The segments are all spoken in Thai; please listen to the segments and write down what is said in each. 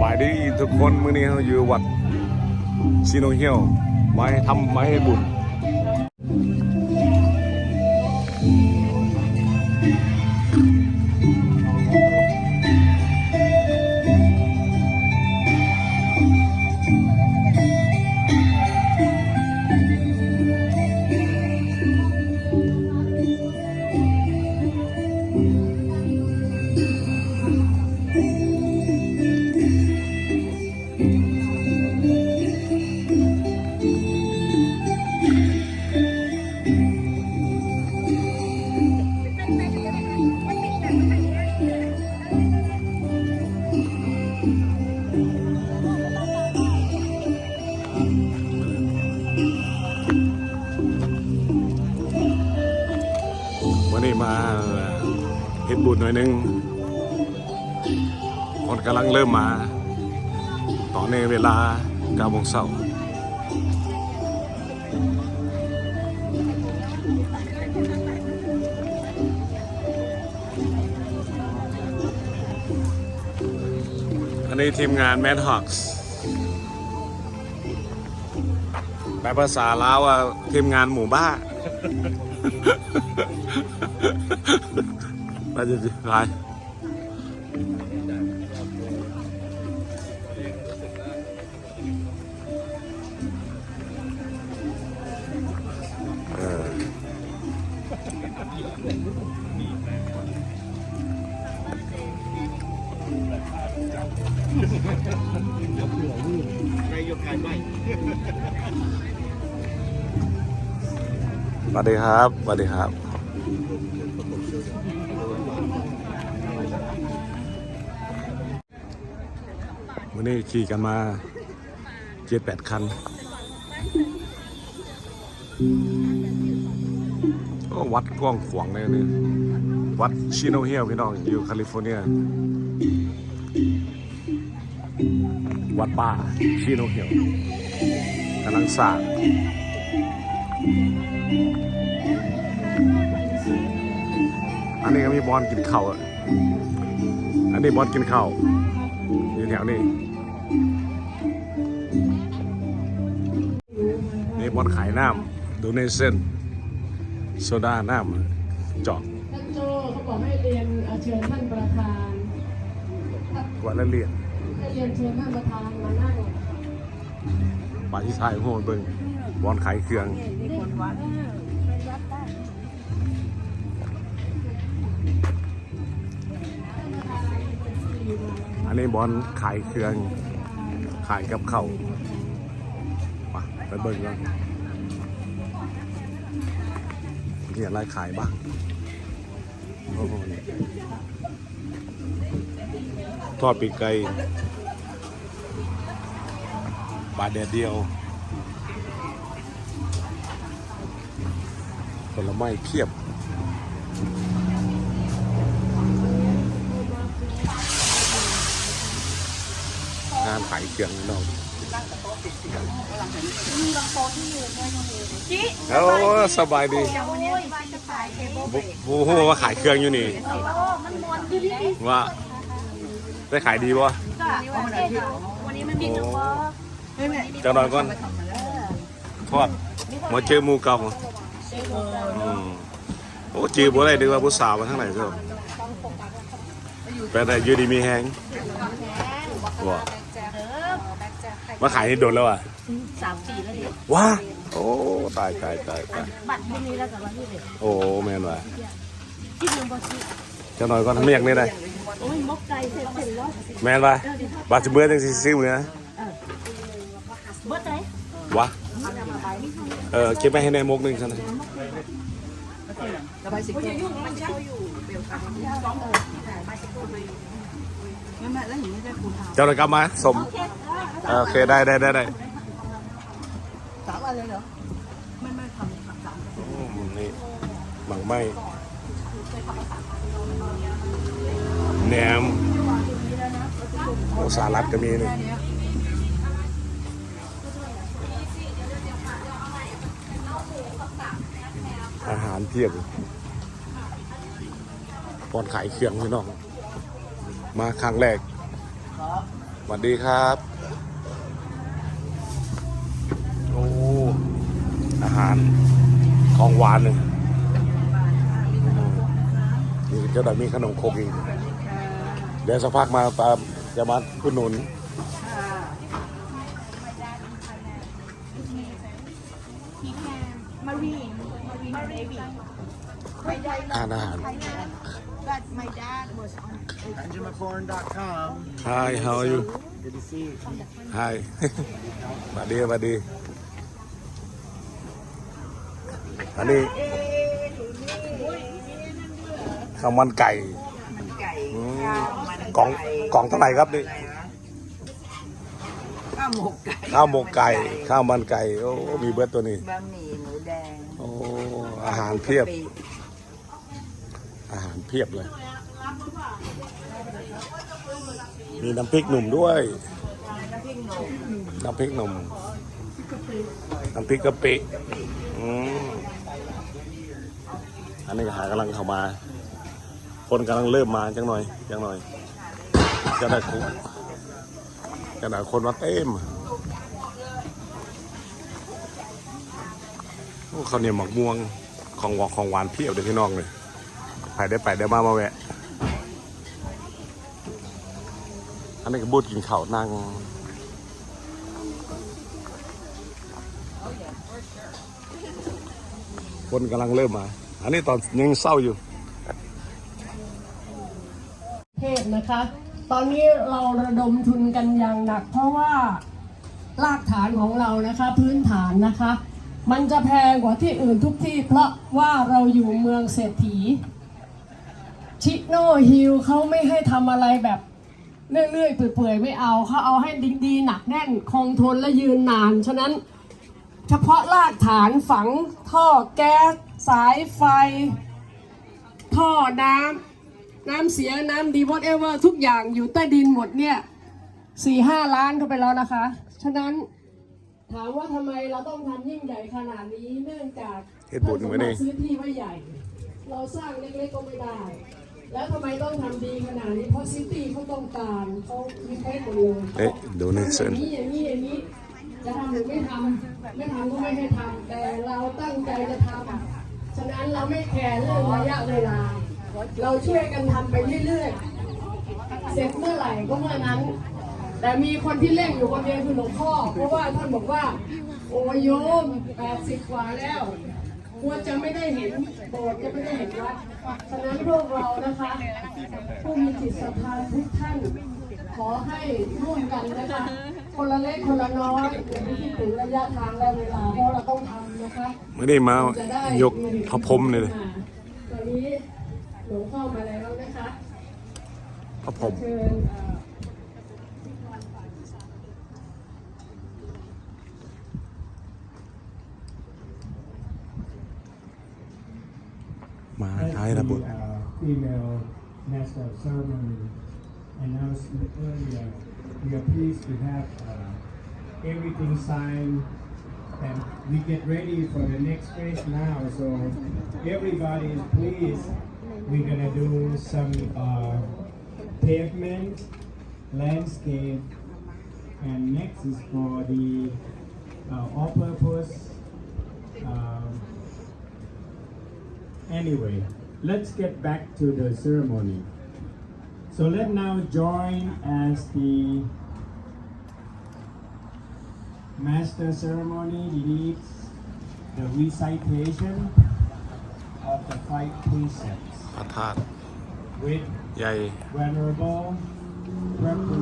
บายดีทุกคนมื้อนี้เราอยู่วัดซีโนเฮียวมาให้ทำมาให้บุญ นี้มาเฮ็ดบุญหน่อยหนึงคนกำลังเริ่มมา ตอนนี้เวลา9โมงเช้าอันนี้ทีมงาน Mad Hawks แปลภาษาลาวว่าทีมงานหมู่บ้าน ไปจะไปเออนายกขายไม่ สวัสดีครับสวัสดีครับ วันนี้ขี่กันมาเจ็ดแปดคัน ก็วัดกว้างขวางเลยนี่ วัดชิโนเฮีลพี่น้องอยู่แคลิฟอร์เนีย วัดป่าชิโนเฮีลกำลังสร้าง อันนี้ก็มีบอลกินข้าวอะ อันนี้บอลกินข้าวอยู่แถวนี้ นี่บอลขายน้ำดูในเส้น โซดาน้ำเจาะท่านโจเขาบอกให้เรียนเอ่อเชิญท่านประธานวันละเรียนให้เรียนเชิญท่านประธานมานั่งปาที่ชายโหเบิ่งบอลขายเครื่อง อันนี้บอลขายเครื่องขายกับเขาวมาไปเบิ่งกันมีอะไรขายบ้างโอ้โหทอดปีกไก่บาทเดียวเดียว ลไม้เพียบ งานขายเครื่องนี่เราโอ้สบายดีบูฮูว่าขายเครื่องอยู่นี่ว่า ได้ขายดีป่ะวันนี้มันมีน้องว่าเจ้าหน่อยก่อนทอดมาเจอหมูเก่า อืมโอ้จือบัวอะไรดีว่าผู้สาวมาทั้งไหนเจ้าเป็นอะไรอยูดีมีแฮงว่ามาขายนี่โดนแล้วอะสามปีแล้วเด็กว้าโอ้ตายตายตายตายบัตรพวกนี้แล้วกับวันที่เด็กโอ้แม่นว่ะที่เมืองบอชิเจ้าหน่อยก่อนไม่อยากนี่ได้โอ้ยมกไก่เสร็จเสร็จแล้วแม่นว่ะบาดจะเบื่อจังสิซื้อมือนะเบิร์ดไหนวะ เออเก็บไปให้ในมกหนึ่งซะนะไม่ไม่แล้วเนี่หมังไหมแหนมโอ้สาลัดก็มีนี่อาหารเพียบปอนขายเครื่องพี่น้อง มาครั้งแรกสวัสดีครับ โอ้ อาหารของหวานเลยนี่เจ้าดอยมีขนมโคกอีกเดี๋ยวสักพักมาตามจะมาคุณหนุน มารีนมารีนเบบี้ไม่ได้ อ่านอาหาร but my dad was on AngelaCorn.com. Hi how are you Good to see you. Hi สวัสดีสวัสดีอันนี้ข้าวมันไก่ไก่อืมข้าวมันกล่องกล่องเท่าไหร่ครับนี่ข้าวหมกไก่ข้าวหมกไก่ข้าวมันไก่โอ้มีเบิร์ดตัวนี้ บะหมี่หมูแดงโอ้ อาหารเพียบ อาหารเพียบเลย มีน้ำพริกหนุ่มด้วย น้ำพริกหนุ่ม น้ำพริกกะปิอืมอันนี้หารกำลังเข้ามา คนกำลังเริ่มมาจังหน่อยจังหน่อยจะได้คุจะได้คนมาเต็มข้าวเหนียวหมักม่วง ของหวานของหวานเพียบเลยพี่น้องเลยไปได้ไปได้มามาแวะ อันนี้ก็บูดกินข้าวนั่งคนกำลังเริ่มมา อันนี้ตอนยังเศร้าอยู่ เทศนะคะ ตอนนี้เราระดมทุนกันอย่างหนัก เพราะว่ารากฐานของเรานะคะ พื้นฐานนะคะ มันจะแพงกว่าที่อื่นทุกที่ เพราะว่าเราอยู่เมืองเศรษฐี ชิโนฮิลเขาไม่ให้ทำอะไรแบบเรื่อยๆเปื่อยๆไม่เอาเขาเอาให้ดีๆหนักแน่นคงทนและยืนนาน ฉะนั้นเฉพาะรากฐานฝังท่อแก๊สสายไฟ ท่อน้ำน้ำเสียน้ำดี whatever ทุกอย่างอยู่ใต้ดินหมดเนี่ยสี่ห้าล้านเข้าไปแล้วนะคะ ฉะนั้น ถามว่าทำไมเราต้องทำยิ่งใหญ่ขนาดนี้เนื่องจากเหตุผลไว้นี่ท่านสมบัติซื้อที่ไว้ใหญ่ เราสร้างเล็กๆก็ไม่ได้ แล้วทำไมต้องทำดีขนาดนี้เพราะซิตี้เขาต้องการเขามีแค่หมดเลยเอ๊ะดูนี่เส้นอย่างนี้อย่างนี้อย่างนี้จะทำหรือไม่ทำไม่ทำก็ไม่ให้ทำแต่เราตั้งใจจะทำฉะนั้นเราไม่แคร์เรื่องระยะเวลา เราช่วยกันทำไปเรื่อยๆเสร็จเมื่อไหร่ก็เมื่อนั้น แต่มีคนที่เร่งอยู่คนเดียวคือหลวงพ่อ เพราะว่าท่านบอกว่า โอ้โยมแปดสิบกว่าแล้วควรจะไม่ได้เห็นโบสถ์จะไม่ได้เห็นวัดฉะนั้นพวกเรานะคะ ผู้มีจิตศรัทธาทุกท่าน ขอให้ร่วมกันนะคะ คนละเล็กคนละน้อยอย่าไปคิดถึงระยะทางและเวลาเพราะเราต้องทำนะคะไม่ได้มายกพระพรหมเลยตอนนี้หลวงพ่อมาแล้วนะคะพระพรหมเชิญ hapon. Uh, female national ceremony announcement earlier, we are pleased to have uh, everything signed and we get ready for the next phase now. So everybody is pleased. We're gonna do some uh, pavement, landscape, and next is for the uh, all-purpose. Uh, anyway, let's get back to the ceremony. So let now join as the master ceremony leads the recitation of the five precepts พระธาตุ with ใหญ่ Venerable Prabhu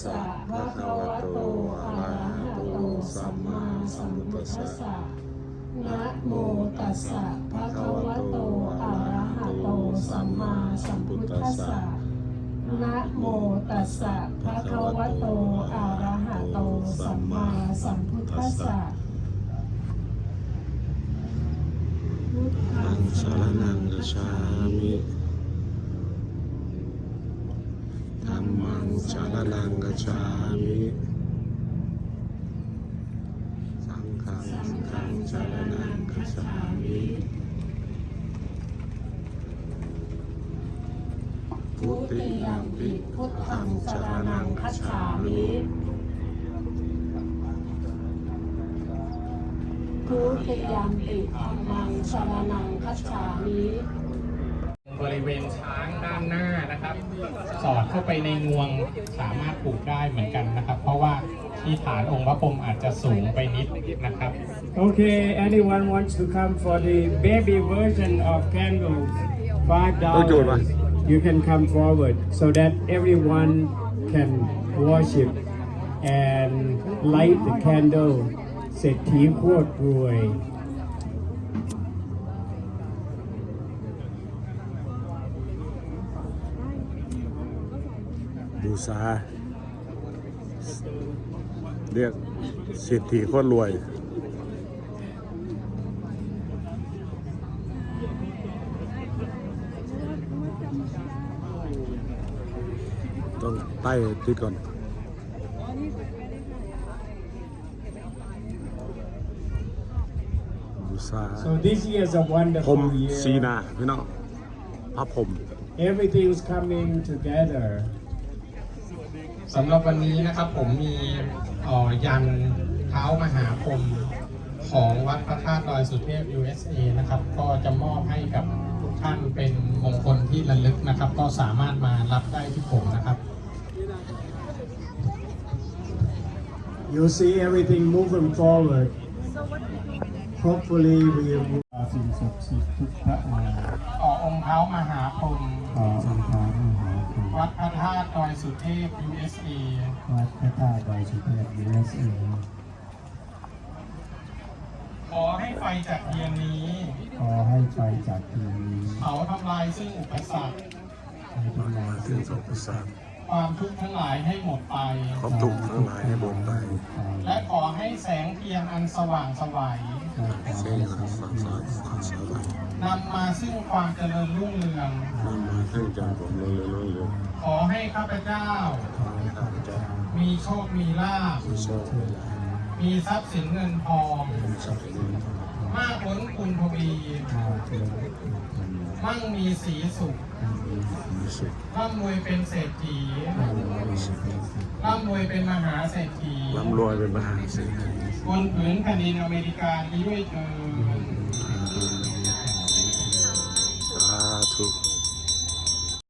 สะภะคะวะโตอะระหะโตสัมมาสัมพุทธัสสะนะโมตัสสะภะคะวะโตอะระหะโตสัมมาสัมพุทธัสสะนะโมตัสสะภะคะวะโตอะระหะโตสัมมาสัมพุทธัสสะมังสารนังกัจฉามิธั มมังสารนังกัจฉามิสังฆังสังฆังสารนังกัจฉามิพุทุทติธิยัยัมมปิพุทธังงสสรนังงคัคัจจฉามิมิทุติยัมปิธัมมังสรนังคัจฉามิ บริเวณช้างด้านหน้านะครับ สอดเข้าไปในงวงสามารถปลูกได้เหมือนกันนะครับ เพราะว่าที่ฐานองค์พระพรหมอาจจะสูงไปนิดนะครับ Okay, anyone wants to come for the baby version of candles? Five dollars. You can come forward so that everyone can worship and light the candle. เศรษฐีโคตรรวย บูซาเรียกเศรษฐีโคตรรวยต้องใต้ติดก่อนบูซา So this year is a พรม wonderful ซี year. นาพี่น้องพระพรหม Everything's coming together. สำหรับวันนี้นะครับผมมีเอ่อยันเท้ามหาพรหมของวัดพระธาตุดอยสุเทพ USA นะครับ ก็จะมอบให้กับทุกท่านเป็นมงคลที่ระลึกนะครับ ก็สามารถมารับได้ที่ผมนะครับ You'll see everything moving forward. Hopefully we will สิ่งศักดิ์สิทธิ์ทุกพระองค์ต่อองค์เท้ามหาพรหมขอองค์พระมหาภูมิ วัดพระธาตุดอยสุเทพ USA วัดพระธาตุดอยสุเทพ USA ขอให้ไฟจากเทียนนี้ ขอให้ไฟจากทีนี้เผาทำลายซึ่งอุปสรรคให้ทำลายซึ่งสองประสาทความทุกข์ทั้งหลายให้หมดไปความทุกข์ทั้งหลายให้หมดไป และขอให้แสงเทียนอันสว่างไสวัย เส้นสายสายสายสายสายนำมาซึ่งความเจริญรุ่งเรือง นำมาให้จำผมเรื่อยๆเรื่อยขอให้ข้าพเจ้าๆข้าพเจ้ามีโชค มีลาภผู้โชคดีมีทรัพย์สินเงินทองผู้โชคดี มากล้นคุณทวีมั่งมีสีสุขมีสุขร่ำรวยเป็นเศรษฐีมีสุขร่ำรวยเป็นมหาเศรษฐีร่ำรวยเป็นมหาเศรษฐีบนผืนแผ่นดินอเมริกานี้ด้วยเถิด